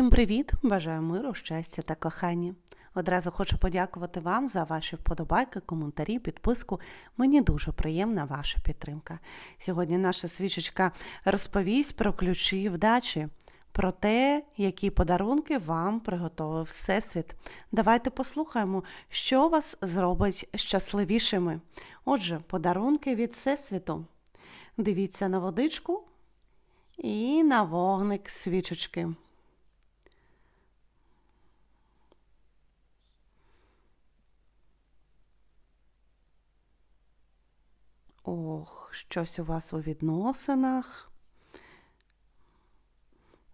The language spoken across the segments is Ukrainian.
Всім привіт! Бажаю миру, щастя та кохання. Одразу хочу подякувати вам за ваші вподобайки, коментарі, підписку. Мені дуже приємна ваша підтримка. Сьогодні наша свічечка розповість про ключі вдачі, про те, які подарунки вам приготовив Всесвіт. Давайте послухаємо, що вас зробить щасливішими. Отже, подарунки від Всесвіту. Дивіться на водичку і на вогник свічечки. Ох, щось у вас у відносинах.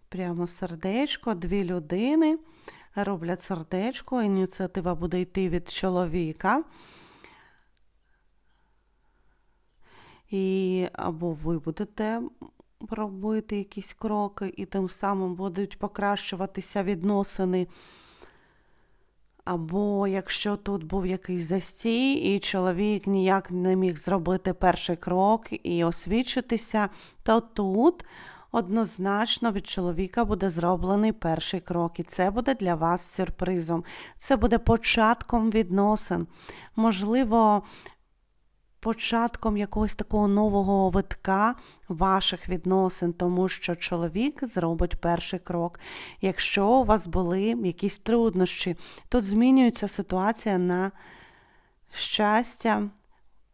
Прямо сердечко, дві людини роблять сердечко, ініціатива буде йти від чоловіка. І або ви будете робити якісь кроки, і тим самим будуть покращуватися відносини. Або якщо тут був якийсь застій, і чоловік ніяк не міг зробити перший крок і освідчитися, то тут однозначно від чоловіка буде зроблений перший крок. І це буде для вас сюрпризом. Це буде початком відносин. Можливо, початком якогось такого нового витка ваших відносин, тому що чоловік зробить перший крок. Якщо у вас були якісь труднощі, тут змінюється ситуація на щастя,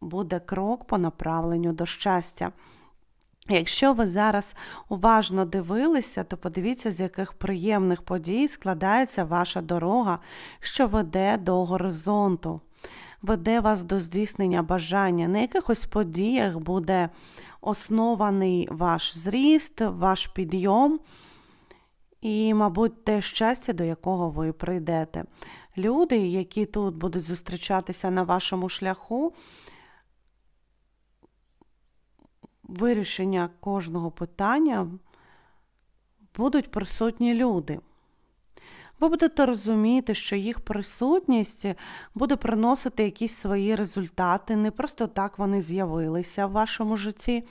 буде крок по направленню до щастя. Якщо ви зараз уважно дивилися, то подивіться, з яких приємних подій складається ваша дорога, що веде до горизонту веде вас до здійснення бажання. На якихось подіях буде оснований ваш зріст, ваш підйом і, мабуть, те щастя, до якого ви прийдете. Люди, які тут будуть зустрічатися на вашому шляху, вирішення кожного питання будуть присутні люди ви будете розуміти, що їх присутність буде приносити якісь свої результати. Не просто так вони з'явилися в вашому житті.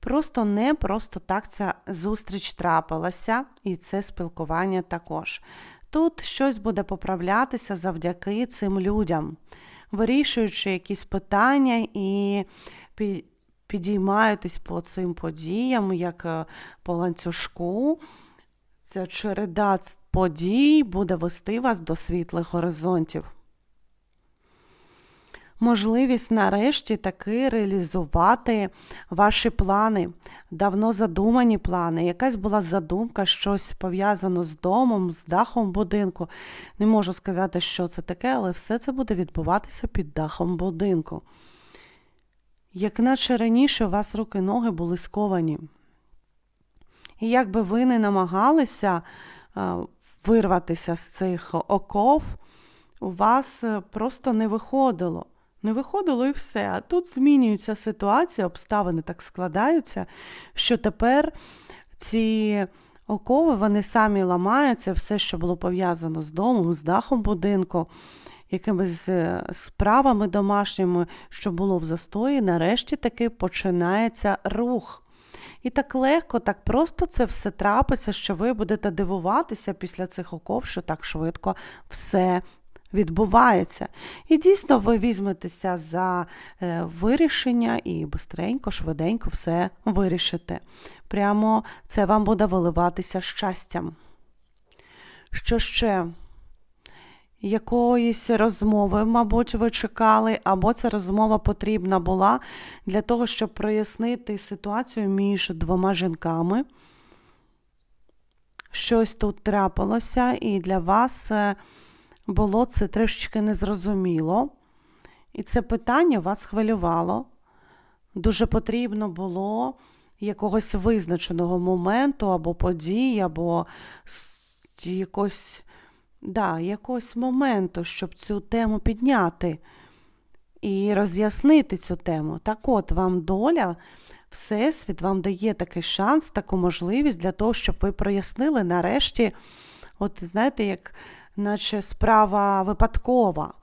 Просто не просто так ця зустріч трапилася, і це спілкування також. Тут щось буде поправлятися завдяки цим людям, вирішуючи якісь питання і підіймаєтесь по цим подіям, як е, по ланцюжку. Ця череда подій буде вести вас до світлих горизонтів. Можливість нарешті таки реалізувати ваші плани, давно задумані плани. Якась була задумка, щось пов'язано з домом, з дахом будинку. Не можу сказати, що це таке, але все це буде відбуватися під дахом будинку. Як наче раніше у вас руки ноги були сковані. І як би ви не намагалися вирватися з цих оков, у вас е, просто не виходило. Не виходило і все. А тут змінюється ситуація, обставини так складаються, що тепер ці окови вони самі ламаються, все, що було пов'язано з домом, з дахом будинку, якимись е, справами домашніми, що було в застої, нарешті таки починається рух. І так легко, так просто це все трапиться, що ви будете дивуватися після цих оков, що так швидко все відбувається. І дійсно ви візьметеся за е, вирішення і бистренько, швиденько все вирішите. Прямо це вам буде виливатися щастям. Що ще? Якоїсь розмови, мабуть, ви чекали, або ця розмова потрібна була для того, щоб прояснити ситуацію між двома жінками. Щось тут трапилося, і для вас е, було це трішечки незрозуміло. І це питання вас хвилювало. Дуже потрібно було якогось визначеного моменту, або події, або якось да, якогось моменту, щоб цю тему підняти і роз'яснити цю тему. Так от вам доля, Всесвіт вам дає такий шанс, таку можливість для того, щоб ви прояснили нарешті, от знаєте, як наче справа випадкова.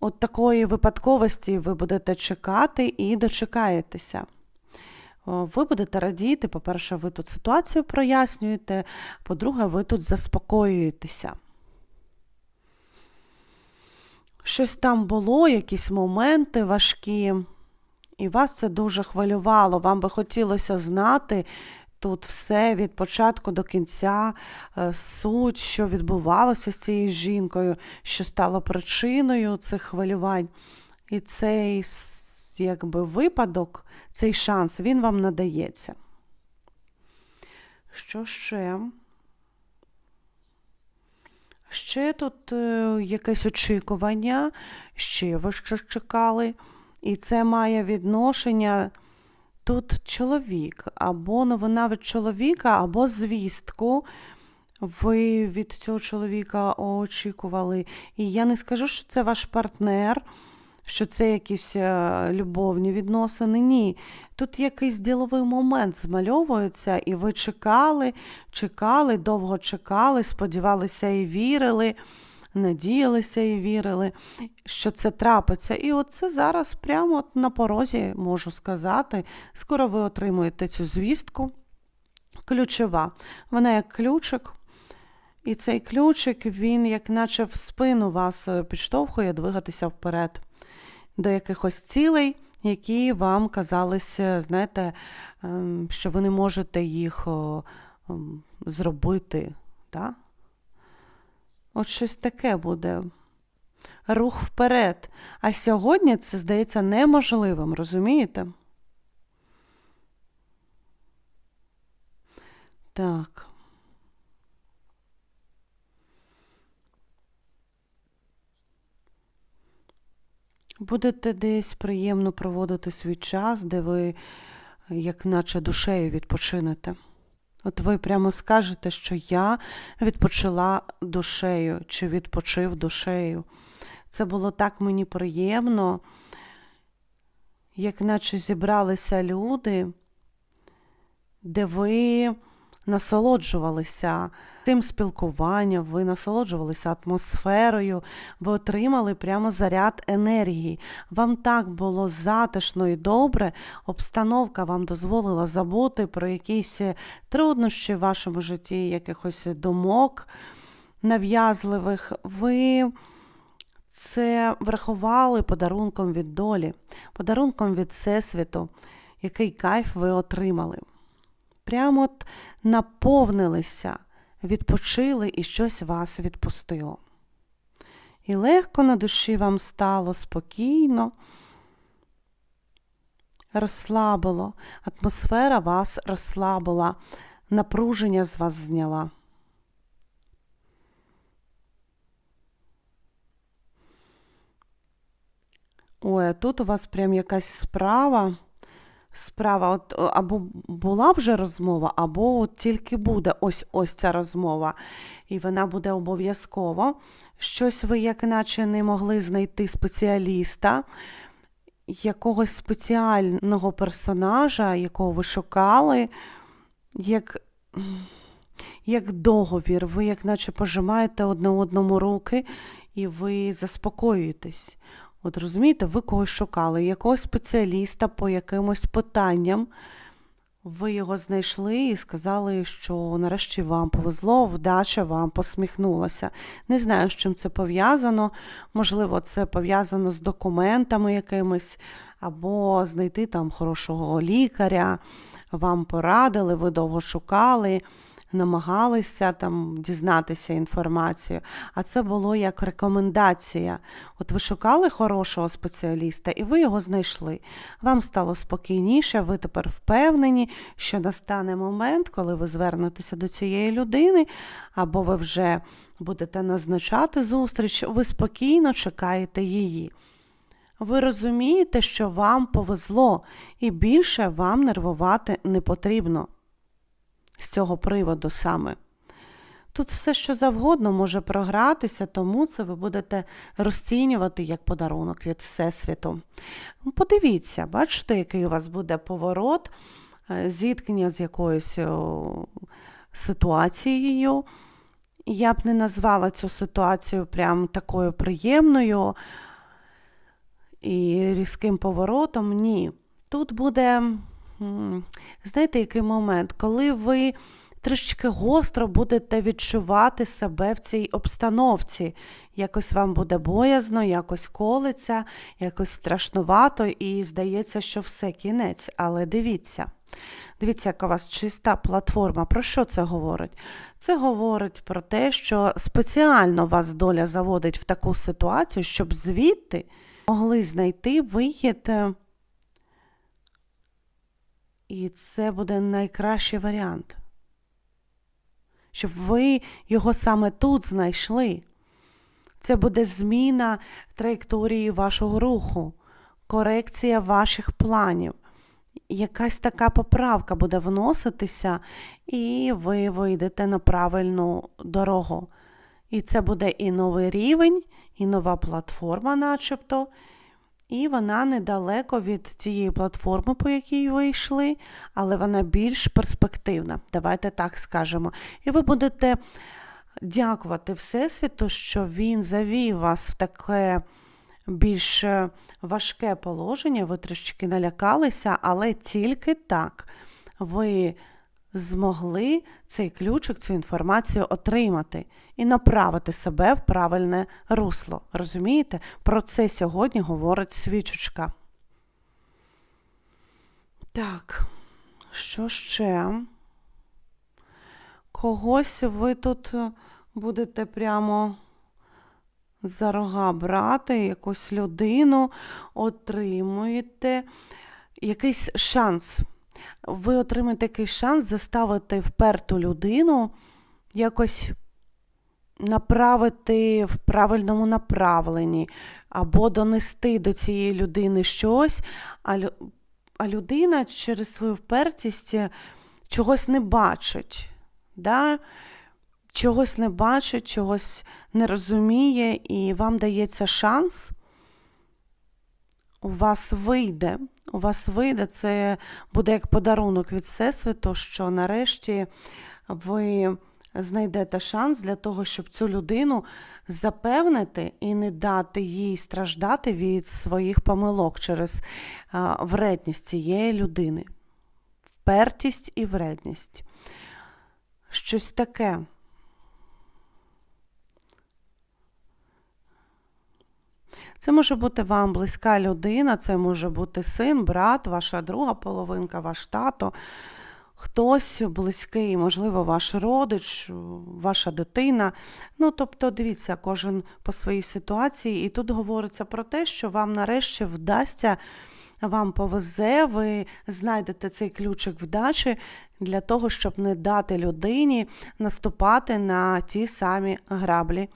От такої випадковості ви будете чекати і дочекаєтеся. ви будете радіти. По-перше, ви тут ситуацію прояснюєте, по-друге, ви тут заспокоюєтеся. Щось там було, якісь моменти важкі, і вас це дуже хвилювало. Вам би хотілося знати тут все від початку до кінця, е, суть, що відбувалося з цією жінкою, що стало причиною цих хвилювань. І цей якби випадок, цей шанс, він вам надається. Що ще? Ще тут е, якесь очікування, ще ви щось чекали, і це має відношення тут чоловік, або новина від чоловіка, або звістку. Ви від цього чоловіка очікували. І я не скажу, що це ваш партнер, що це якісь е, любовні відносини. Ні. Тут якийсь діловий момент змальовується, і ви чекали, чекали, довго чекали, сподівалися і вірили, надіялися і вірили, що це трапиться. І оце зараз прямо от на порозі можу сказати. Скоро ви отримуєте цю звістку. Ключова. Вона як ключик. І цей ключик, він, як наче в спину вас е, підштовхує двигатися вперед до якихось цілей, які вам казалися, знаєте, ем, що ви не можете їх ем, зробити. Да? От щось таке буде. Рух вперед. А сьогодні це здається неможливим, розумієте? Так. Будете десь приємно проводити свій час, де ви, як наче душею відпочинете. От ви прямо скажете, що я відпочила душею чи відпочив душею. Це було так мені приємно, як наче зібралися люди, де ви насолоджувалися тим спілкуванням, ви насолоджувалися атмосферою, ви отримали прямо заряд енергії. Вам так було затишно і добре, обстановка вам дозволила забути про якісь труднощі в вашому житті, якихось думок нав'язливих. Ви це врахували подарунком від долі, подарунком від Всесвіту, який кайф ви отримали. Прямо от наповнилися, відпочили і щось вас відпустило. І легко на душі вам стало спокійно, розслабило, атмосфера вас розслабила, напруження з вас зняла. Ой, а тут у вас прям якась справа. Справа, от, або була вже розмова, або от тільки буде ось ось ця розмова. І вона буде обов'язково. Щось ви, як наче, не могли знайти спеціаліста, якогось спеціального персонажа, якого ви шукали, як, як договір. Ви, як наче, пожимаєте одне одному руки, і ви заспокоюєтесь. От розумієте, ви когось шукали, якогось спеціаліста по якимось питанням. Ви його знайшли і сказали, що нарешті вам повезло, вдача вам посміхнулася. Не знаю, з чим це пов'язано. Можливо, це пов'язано з документами якимись, або знайти там хорошого лікаря. Вам порадили, ви довго шукали намагалися там дізнатися інформацію, а це було як рекомендація. От ви шукали хорошого спеціаліста, і ви його знайшли. Вам стало спокійніше, ви тепер впевнені, що настане момент, коли ви звернетеся до цієї людини, або ви вже будете назначати зустріч, ви спокійно чекаєте її. Ви розумієте, що вам повезло, і більше вам нервувати не потрібно з цього приводу саме. Тут все, що завгодно може програтися, тому це ви будете розцінювати як подарунок від Всесвіту. Подивіться, бачите, який у вас буде поворот, е, зіткнення з якоюсь ситуацією. Я б не назвала цю ситуацію прям такою приємною і різким поворотом. Ні. Тут буде знаєте, який момент, коли ви трішечки гостро будете відчувати себе в цій обстановці. Якось вам буде боязно, якось колиться, якось страшнувато, і здається, що все кінець. Але дивіться, дивіться, яка у вас чиста платформа. Про що це говорить? Це говорить про те, що спеціально вас доля заводить в таку ситуацію, щоб звідти могли знайти вихід. І це буде найкращий варіант. Щоб ви його саме тут знайшли. Це буде зміна траєкторії вашого руху, корекція ваших планів. Якась така поправка буде вноситися, і ви вийдете на правильну дорогу. І це буде і новий рівень, і нова платформа, начебто. І вона недалеко від тієї платформи, по якій ви йшли, але вона більш перспективна. Давайте так скажемо. І ви будете дякувати Всесвіту, що він завів вас в таке більш е, важке положення. Ви трошечки налякалися, але тільки так ви змогли цей ключик, цю інформацію отримати і направити себе в правильне русло. Розумієте? Про це сьогодні говорить свічечка. Так, що ще? Когось ви тут е, будете прямо за рога брати, якусь людину отримуєте якийсь шанс. Ви отримаєте якийсь шанс заставити вперту людину якось направити в правильному направленні, або донести до цієї людини щось, а, лю- а людина через свою впертість чогось не бачить. Да? Чогось не бачить, чогось не розуміє, і вам дається шанс. У вас вийде, у вас вийде, це буде як подарунок від Всесвіту, що нарешті ви знайдете шанс для того, щоб цю людину запевнити і не дати їй страждати від своїх помилок через вредність цієї людини. Впертість і вредність. Щось таке. Це може бути вам близька людина, це може бути син, брат, ваша друга половинка, ваш тато, хтось близький, можливо, ваш родич, ваша дитина. Ну, тобто, дивіться, кожен по своїй ситуації. І тут говориться про те, що вам нарешті вдасться, вам повезе, ви знайдете цей ключик вдачі для того, щоб не дати людині наступати на ті самі граблі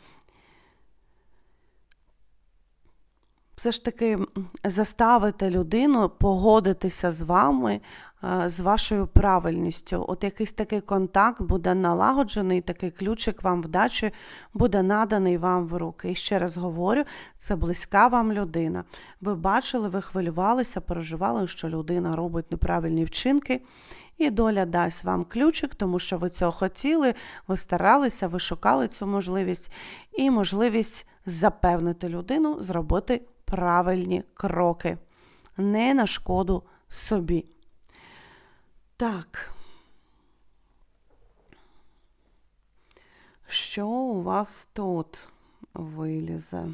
все ж таки заставити людину погодитися з вами, е, з вашою правильністю. От якийсь такий контакт буде налагоджений, такий ключик вам вдачі буде наданий вам в руки. І ще раз говорю, це близька вам людина. Ви бачили, ви хвилювалися, переживали, що людина робить неправильні вчинки. І доля дасть вам ключик, тому що ви цього хотіли, ви старалися, ви шукали цю можливість і можливість запевнити людину зробити правильні кроки, не на шкоду собі. Так. Що у вас тут вилізе?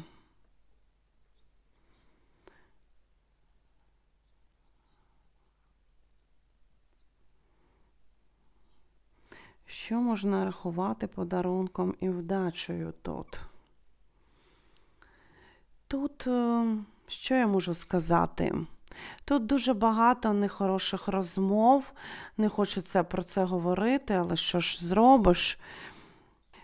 Що можна рахувати подарунком і вдачею тут? Тут, е, що я можу сказати? Тут дуже багато нехороших розмов, не хочеться про це говорити, але що ж зробиш?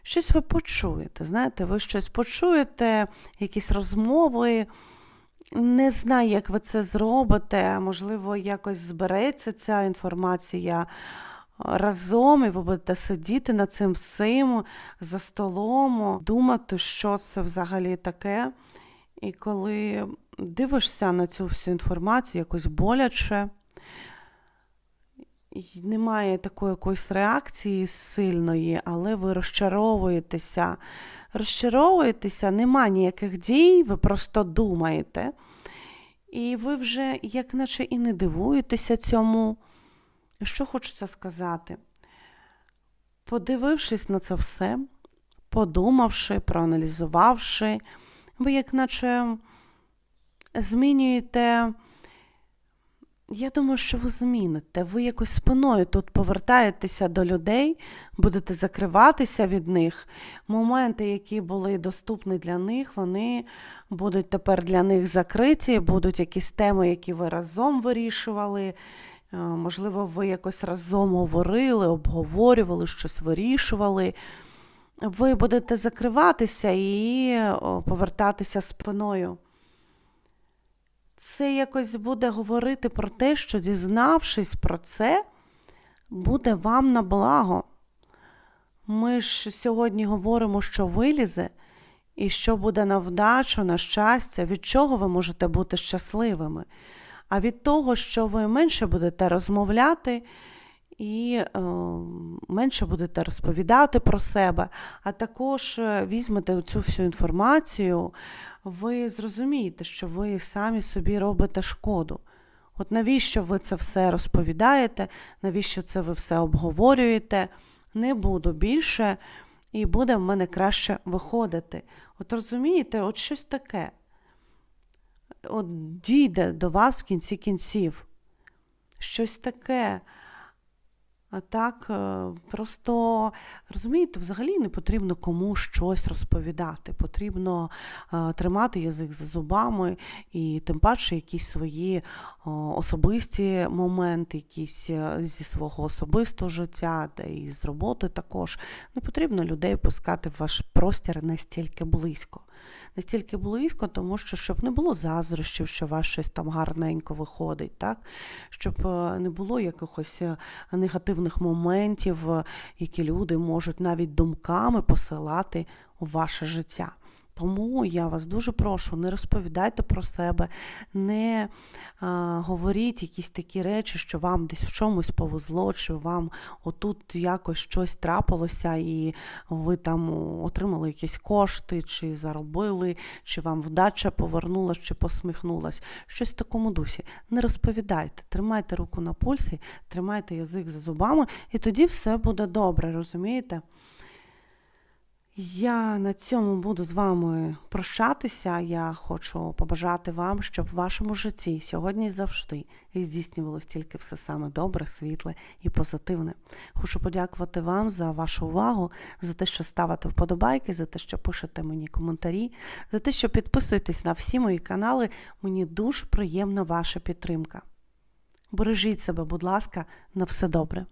Щось ви почуєте, знаєте, ви щось почуєте, якісь розмови. Не знаю, як ви це зробите. Можливо, якось збереться ця інформація разом, і ви будете сидіти над цим всім за столом, думати, що це взагалі таке. І коли дивишся на цю всю інформацію, якось боляче, немає такої якоїсь реакції сильної, але ви розчаровуєтеся. Розчаровуєтеся, нема ніяких дій, ви просто думаєте. І ви вже, як наче і не дивуєтеся цьому, що хочеться сказати? Подивившись на це все, подумавши, проаналізувавши, ви як наче змінюєте. Я думаю, що ви зміните. Ви якось спиною тут повертаєтеся до людей, будете закриватися від них. Моменти, які були доступні для них, вони будуть тепер для них закриті, будуть якісь теми, які ви разом вирішували. Е, Можливо, ви якось разом говорили, обговорювали, щось вирішували. Ви будете закриватися і повертатися спиною це якось буде говорити про те, що дізнавшись про це, буде вам на благо. Ми ж сьогодні говоримо, що вилізе, і що буде на вдачу, на щастя, від чого ви можете бути щасливими. А від того, що ви менше будете розмовляти і е, менше будете розповідати про себе, а також е, візьмете цю всю інформацію, ви зрозумієте, що ви самі собі робите шкоду. От навіщо ви це все розповідаєте, навіщо це ви все обговорюєте? Не буду більше, і буде в мене краще виходити. От розумієте, от щось таке. От дійде до вас в кінці кінців. Щось таке. Так, е, просто розумієте, взагалі не потрібно кому щось розповідати. Потрібно е, тримати язик за зубами і тим паче якісь свої особисті моменти, якісь е, зі свого особистого життя, та і з роботи також. Не потрібно людей пускати в ваш простір настільки близько. Настільки близько, тому що щоб не було заздрощів, що у вас щось там гарненько виходить, так? щоб е, не було якихось е, негативних моментів, е, які люди можуть навіть думками посилати у ваше життя. Тому я вас дуже прошу, не розповідайте про себе, не а, говоріть якісь такі речі, що вам десь в чомусь повезло, чи вам отут якось щось трапилося, і ви там отримали якісь кошти, чи заробили, чи вам вдача повернулась, чи посміхнулась. Щось в такому дусі. Не розповідайте, тримайте руку на пульсі, тримайте язик за зубами, і тоді все буде добре, розумієте? Я на цьому буду з вами прощатися. Я хочу побажати вам, щоб в вашому житті сьогодні завжди здійснювалось тільки все саме добре, світле і позитивне. Хочу подякувати вам за вашу увагу, за те, що ставите вподобайки, за те, що пишете мені коментарі, за те, що підписуєтесь на всі мої канали. Мені дуже приємна ваша підтримка. Бережіть себе, будь ласка, на все добре.